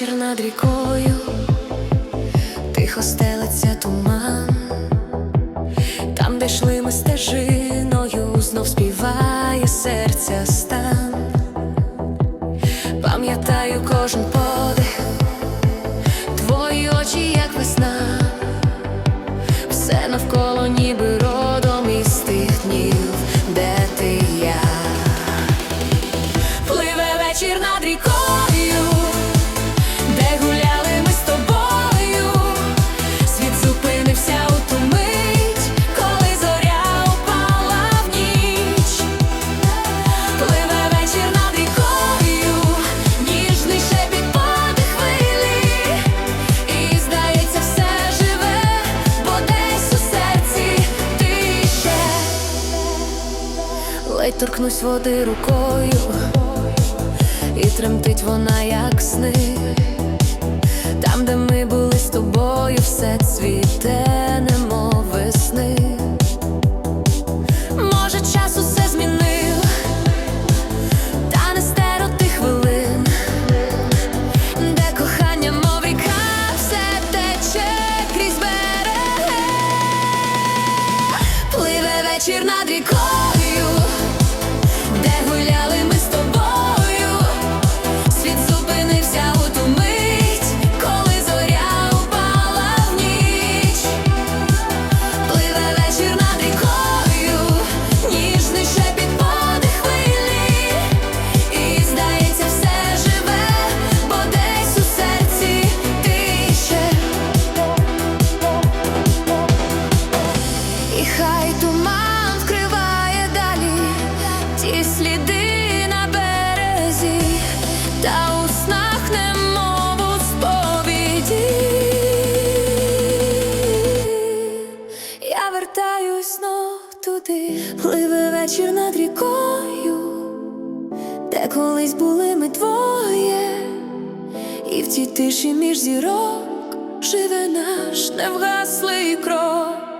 вечір над рікою, тихо стелиться туман, там, де йшли ми стежиною, знов співає серця стан. Пам'ятаю кожен подих, твої очі, як весна, все навколо ніби родом із тих днів, де ти я. Пливе вечір над рікою, торкнусь води рукою, і тремтить вона, як сни. Там, де ми були з тобою, все цвіте, немов весни. Може, час усе змінив, та не стеро тих хвилин, де кохання, мов все тече крізь береги. Пливе вечір над рікою, ті сліди на березі, та у снах немов у сповіді. Я вертаюсь знов туди, пливе вечір над рікою, де колись були ми двоє, і в тій тиші між зірок живе наш невгаслий крок.